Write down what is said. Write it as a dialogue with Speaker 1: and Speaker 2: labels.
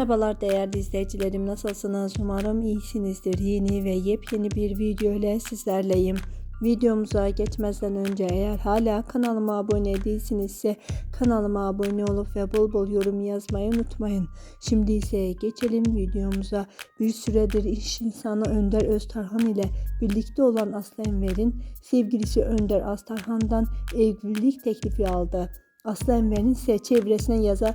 Speaker 1: Merhabalar değerli izleyicilerim nasılsınız? Umarım iyisinizdir. Yeni ve yepyeni bir video ile sizlerleyim. Videomuza geçmezden önce eğer hala kanalıma abone değilsinizse kanalıma abone olup ve bol bol yorum yazmayı unutmayın. Şimdi ise geçelim videomuza. Bir süredir iş insanı Önder Öztarhan ile birlikte olan Aslı Enver'in sevgilisi Önder Astarhan'dan evlilik teklifi aldı. Aslı Enver'in ise çevresine yaza